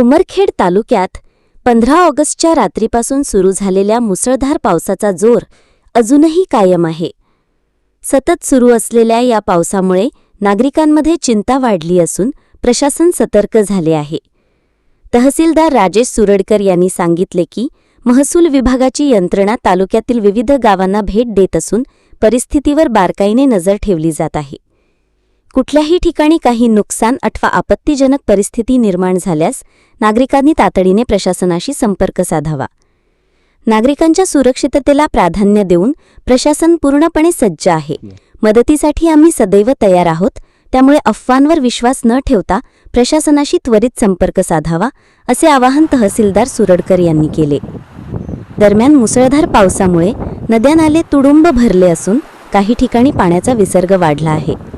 उमरखेड तालुक्यात पंधरा ऑगस्टच्या रात्रीपासून सुरू झालेल्या मुसळधार पावसाचा जोर अजूनही कायम आहे. सतत सुरू असलेल्या या पावसामुळे नागरिकांमध्ये चिंता वाढली असून प्रशासन सतर्क झाले आहे. तहसीलदार राजेश सुरडकर यांनी सांगितले की महसूल विभागाची यंत्रणा तालुक्यातील विविध गावांना भेट देत असून परिस्थितीवर बारकाईने नजर ठेवली जात आहे. कुठल्याही ठिकाणी काही नुकसान अथवा आपत्तीजनक परिस्थिती निर्माण झाल्यास नागरिकांनी तातडीने प्रशासनाशी संपर्क साधावा. नागरिकांच्या सुरक्षिततेला प्राधान्य देऊन प्रशासन पूर्णपणे सज्ज आहे. मदतीसाठी आम्ही सदैव तयार आहोत. त्यामुळे अफवांवर विश्वास न ठेवता प्रशासनाशी त्वरित संपर्क साधावा असे आवाहन तहसीलदार सुरडकर यांनी केले. दरम्यान मुसळधार पावसामुळे नद्या नाले तुडुंब भरले असून काही ठिकाणी पाण्याचा विसर्ग वाढला आहे.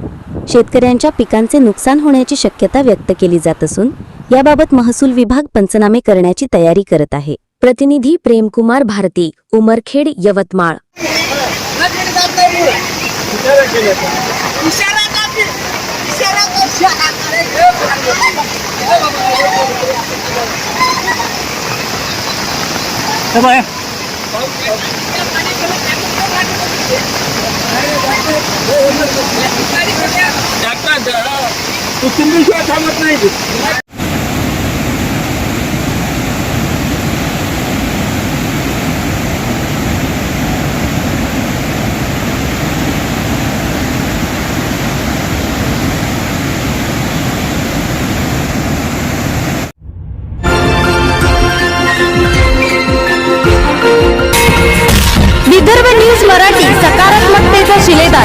शेतकऱ्यांच्या पिकांचे नुकसान होण्याची शक्यता व्यक्त केली जात असून याबाबत महसूल विभाग पंचनामे करण्याची तयारी करत आहे. प्रतिनिधी प्रेमकुमार भारती उमरखेड यवतमाळ. इशारा काफी तू थांबत नाही. Çile'den.